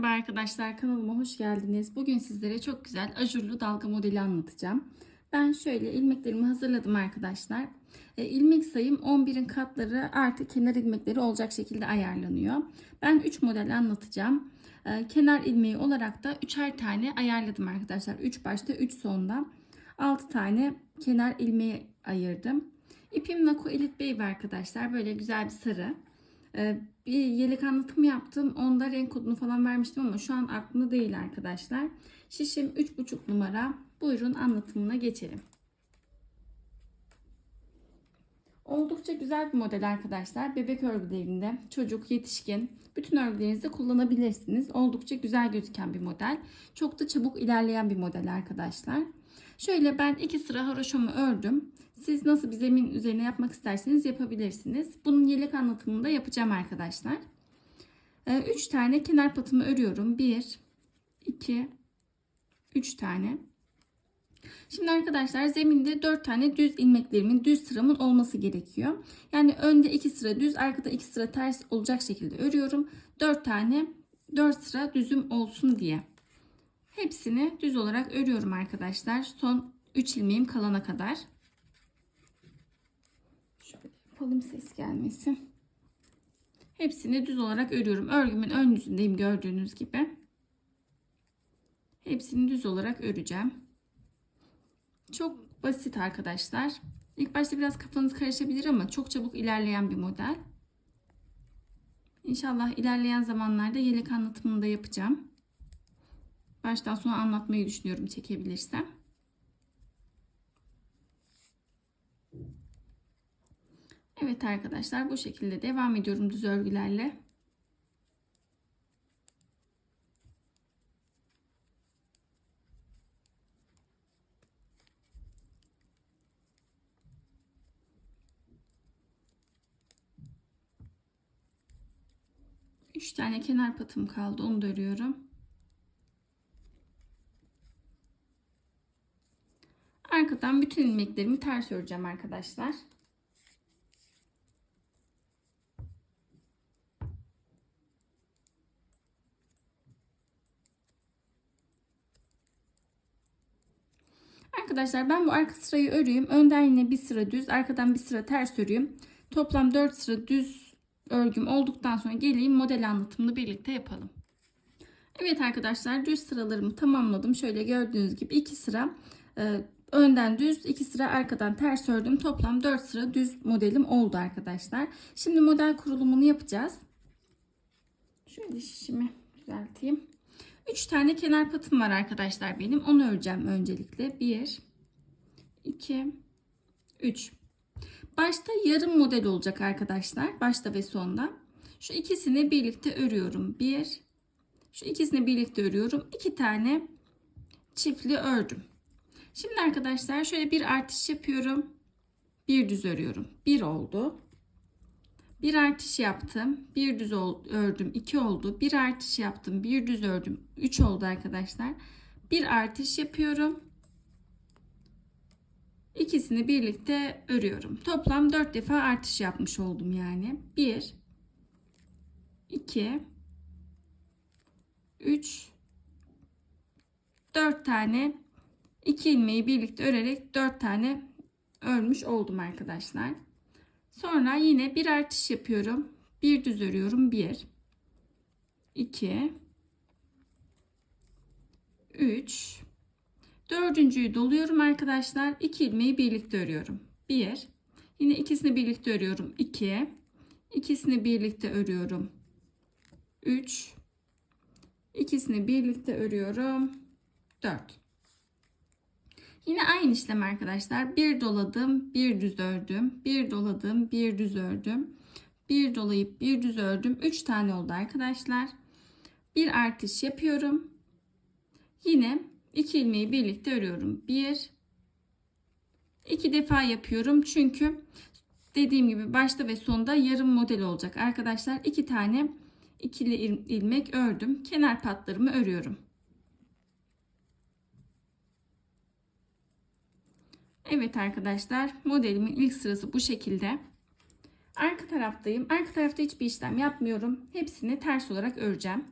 Merhaba arkadaşlar kanalıma hoş geldiniz. Bugün sizlere çok güzel ajurlu dalga modeli anlatacağım. Ben şöyle ilmeklerimi hazırladım arkadaşlar. E, ilmek sayım 11'in katları artı kenar ilmekleri olacak şekilde ayarlanıyor. Ben 3 model anlatacağım. E, kenar ilmeği olarak da 3'er tane ayarladım arkadaşlar. 3 başta 3 sonda 6 tane kenar ilmeği ayırdım. İpim Nako Elite Baby arkadaşlar. Böyle güzel bir sarı. Ee, bir yelek anlatımı yaptım. Onda renk kodunu falan vermiştim ama şu an aklımda değil arkadaşlar. Şişim 3,5 numara. Buyurun anlatımına geçelim. Oldukça güzel bir model arkadaşlar. Bebek örgülerinde çocuk, yetişkin bütün örgülerinizde kullanabilirsiniz. Oldukça güzel gözüken bir model. Çok da çabuk ilerleyen bir model arkadaşlar. Şöyle ben iki sıra haroşamı ördüm. Siz nasıl bir zemin üzerine yapmak isterseniz yapabilirsiniz. Bunun yelek anlatımını da yapacağım arkadaşlar. 3 tane kenar patımı örüyorum. 1, 2, 3 tane. Şimdi arkadaşlar zeminde 4 tane düz ilmeklerimin düz sıramın olması gerekiyor. Yani önde 2 sıra düz arkada 2 sıra ters olacak şekilde örüyorum. 4 tane 4 sıra düzüm olsun diye. Hepsini düz olarak örüyorum arkadaşlar. Son 3 ilmeğim kalana kadar. Şöyle yapalım ses gelmesin. Hepsini düz olarak örüyorum. Örgümün ön yüzündeyim gördüğünüz gibi. Hepsini düz olarak öreceğim. Çok basit arkadaşlar. İlk başta biraz kafanız karışabilir ama çok çabuk ilerleyen bir model. İnşallah ilerleyen zamanlarda yelek anlatımını da yapacağım. Baştan sona anlatmayı düşünüyorum çekebilirsem. Evet arkadaşlar bu şekilde devam ediyorum düz örgülerle. Üç tane kenar patım kaldı. Onu da örüyorum. Bütün ilmeklerimi ters öreceğim arkadaşlar. Arkadaşlar ben bu arka sırayı öreyim. Önden yine bir sıra düz, arkadan bir sıra ters örüyorum. Toplam 4 sıra düz örgüm olduktan sonra geleyim model anlatımını birlikte yapalım. Evet arkadaşlar düz sıralarımı tamamladım. Şöyle gördüğünüz gibi 2 sıra e, önden düz, 2 sıra arkadan ters ördüm. Toplam 4 sıra düz modelim oldu arkadaşlar. Şimdi model kurulumunu yapacağız. Şöyle şişimi düzelteyim. 3 tane kenar patım var arkadaşlar benim. Onu öreceğim öncelikle. 1 2 3 Başta yarım model olacak arkadaşlar. Başta ve sonda. Şu ikisini birlikte örüyorum. 1 Şu ikisini birlikte örüyorum. 2 tane çiftli ördüm. Şimdi arkadaşlar şöyle bir artış yapıyorum. Bir düz örüyorum. 1 oldu. Bir artış yaptım. Bir düz ördüm. 2 oldu. Bir artış yaptım. Bir düz ördüm. 3 oldu arkadaşlar. Bir artış yapıyorum. İkisini birlikte örüyorum. Toplam 4 defa artış yapmış oldum yani. 1 2 3 4 tane 2 ilmeği birlikte örerek 4 tane örmüş oldum arkadaşlar. Sonra yine bir artış yapıyorum. Bir düz örüyorum. 1 2 3 Dördüncüyü doluyorum arkadaşlar. 2 ilmeği birlikte örüyorum. 1 Yine ikisini birlikte örüyorum. 2 ikisini birlikte örüyorum. 3 ikisini birlikte örüyorum. 4 Yine aynı işlem arkadaşlar. Bir doladım, bir düz ördüm. Bir doladım, bir düz ördüm. Bir dolayıp bir düz ördüm. 3 tane oldu arkadaşlar. Bir artış yapıyorum. Yine iki ilmeği birlikte örüyorum. Bir, iki defa yapıyorum. Çünkü dediğim gibi başta ve sonda yarım model olacak arkadaşlar. iki tane ikili ilmek ördüm. Kenar patlarımı örüyorum. Evet arkadaşlar modelimin ilk sırası bu şekilde. Arka taraftayım. Arka tarafta hiçbir işlem yapmıyorum. Hepsini ters olarak öreceğim.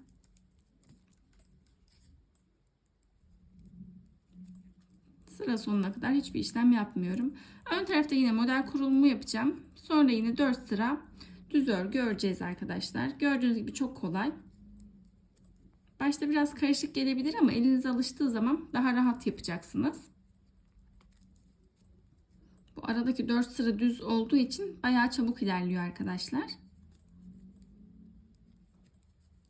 Sıra sonuna kadar hiçbir işlem yapmıyorum. Ön tarafta yine model kurulumu yapacağım. Sonra yine 4 sıra düz örgü öreceğiz arkadaşlar. Gördüğünüz gibi çok kolay. Başta biraz karışık gelebilir ama elinize alıştığı zaman daha rahat yapacaksınız. Bu aradaki 4 sıra düz olduğu için bayağı çabuk ilerliyor arkadaşlar.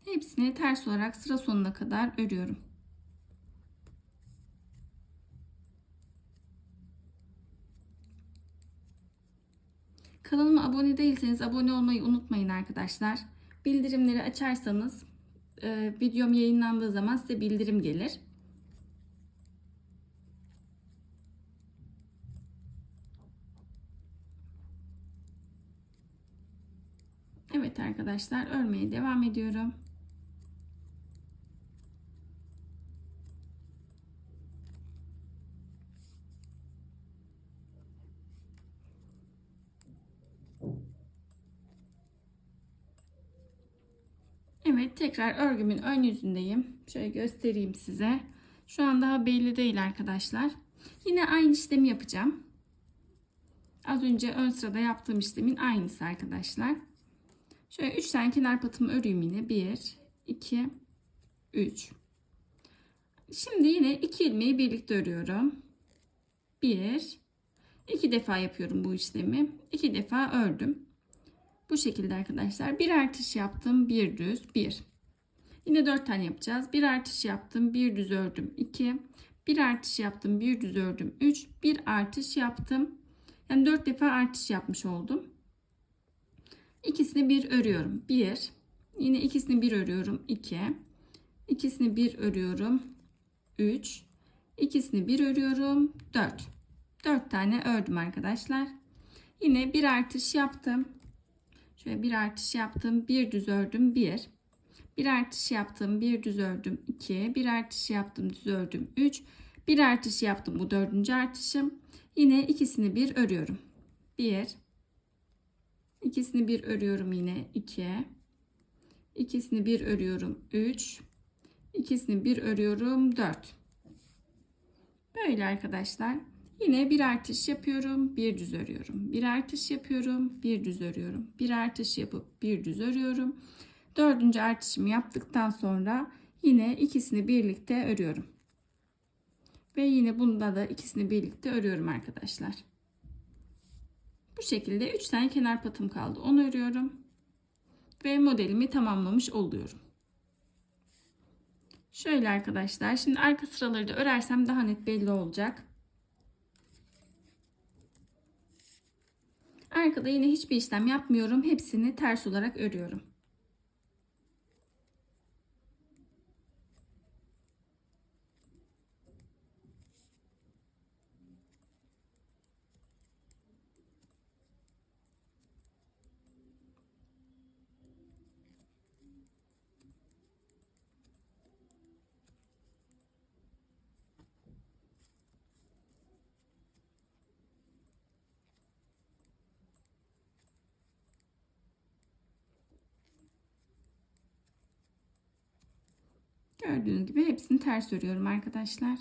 Hepsini ters olarak sıra sonuna kadar örüyorum. Kanalıma abone değilseniz abone olmayı unutmayın arkadaşlar. Bildirimleri açarsanız e, videom yayınlandığı zaman size bildirim gelir. Evet arkadaşlar örmeye devam ediyorum. Evet tekrar örgümün ön yüzündeyim. Şöyle göstereyim size. Şu an daha belli değil arkadaşlar. Yine aynı işlemi yapacağım. Az önce ön sırada yaptığım işlemin aynısı arkadaşlar. Şöyle 3 tane kenar patımı öreyim yine. 1, 2, 3. Şimdi yine 2 ilmeği birlikte örüyorum. 1, 2 defa yapıyorum bu işlemi. 2 defa ördüm. Bu şekilde arkadaşlar. Bir artış yaptım. Bir düz. Bir. Yine dört tane yapacağız. Bir artış yaptım. Bir düz ördüm. 2. Bir artış yaptım. Bir düz ördüm. 3. Bir artış yaptım. Yani dört defa artış yapmış oldum. İkisini bir örüyorum. Bir. Yine ikisini bir örüyorum. 2. İkisini bir örüyorum. 3. İkisini bir örüyorum. 4. 4 tane ördüm arkadaşlar. Yine bir artış yaptım. Şöyle bir artış yaptım. Bir düz ördüm. 1. Bir artış yaptım. Bir düz ördüm. 2. Bir artış yaptım. Düz ördüm. 3. Bir artış yaptım. Bu dördüncü artışım. Yine ikisini bir örüyorum. 1. İkisini bir örüyorum yine. 2. İkisini bir örüyorum. 3. İkisini bir örüyorum. 4. Böyle arkadaşlar. Yine bir artış yapıyorum, bir düz örüyorum. Bir artış yapıyorum, bir düz örüyorum. Bir artış yapıp bir düz örüyorum. Dördüncü artışımı yaptıktan sonra yine ikisini birlikte örüyorum. Ve yine bunda da ikisini birlikte örüyorum arkadaşlar. Bu şekilde 3 tane kenar patım kaldı. Onu örüyorum. Ve modelimi tamamlamış oluyorum. Şöyle arkadaşlar. Şimdi arka sıraları da örersem daha net belli olacak. Arkada yine hiçbir işlem yapmıyorum. Hepsini ters olarak örüyorum. Gördüğünüz gibi hepsini ters örüyorum arkadaşlar.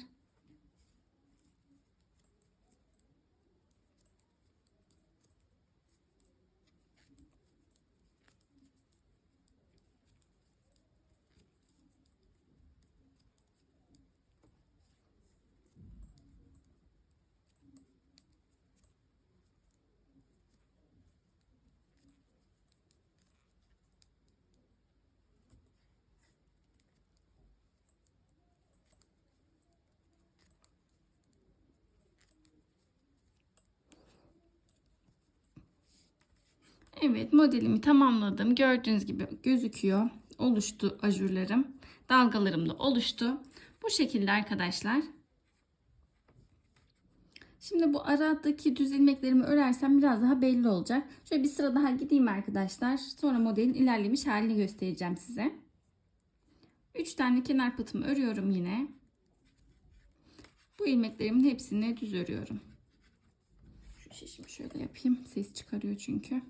Evet modelimi tamamladım. Gördüğünüz gibi gözüküyor. Oluştu ajurlarım. Dalgalarım da oluştu. Bu şekilde arkadaşlar. Şimdi bu aradaki düz ilmeklerimi örersem biraz daha belli olacak. Şöyle bir sıra daha gideyim arkadaşlar. Sonra modelin ilerlemiş halini göstereceğim size. 3 tane kenar patımı örüyorum yine. Bu ilmeklerimin hepsini düz örüyorum. Şu şişimi şöyle yapayım. Ses çıkarıyor çünkü.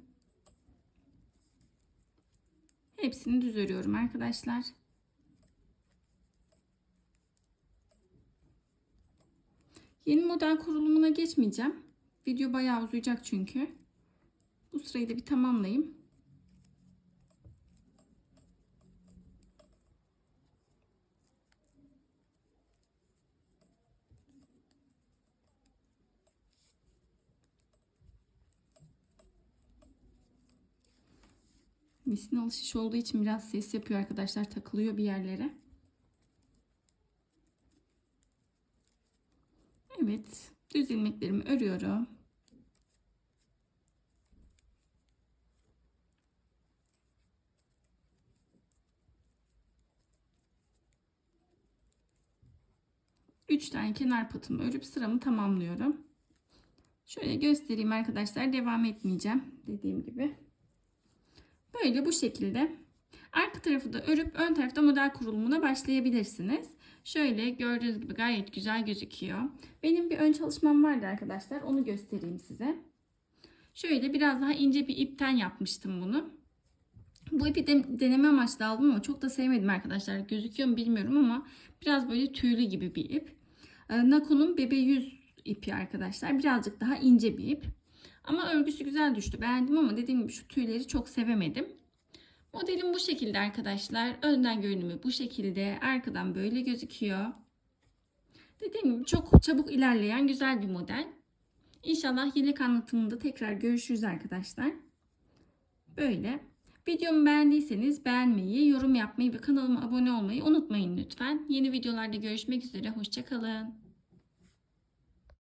Hepsini düz örüyorum arkadaşlar. Yeni model kurulumuna geçmeyeceğim. Video bayağı uzayacak çünkü. Bu sırayı da bir tamamlayayım. Misin alışış olduğu için biraz ses yapıyor arkadaşlar. Takılıyor bir yerlere. Evet. Düz ilmeklerimi örüyorum. Üç tane kenar patımı örüp sıramı tamamlıyorum. Şöyle göstereyim arkadaşlar. Devam etmeyeceğim. Dediğim gibi. Böyle bu şekilde. Arka tarafı da örüp ön tarafta model kurulumuna başlayabilirsiniz. Şöyle gördüğünüz gibi gayet güzel gözüküyor. Benim bir ön çalışmam vardı arkadaşlar. Onu göstereyim size. Şöyle biraz daha ince bir ipten yapmıştım bunu. Bu ipi de deneme amaçlı aldım ama çok da sevmedim arkadaşlar. Gözüküyor mu bilmiyorum ama biraz böyle tüylü gibi bir ip. Ee, Nako'nun bebe yüz ipi arkadaşlar. Birazcık daha ince bir ip. Ama örgüsü güzel düştü. Beğendim ama dediğim gibi şu tüyleri çok sevemedim. Modelim bu şekilde arkadaşlar. Önden görünümü bu şekilde. Arkadan böyle gözüküyor. Dediğim gibi çok çabuk ilerleyen güzel bir model. İnşallah yelek anlatımında tekrar görüşürüz arkadaşlar. Böyle. Videomu beğendiyseniz beğenmeyi, yorum yapmayı ve kanalıma abone olmayı unutmayın lütfen. Yeni videolarda görüşmek üzere. Hoşçakalın.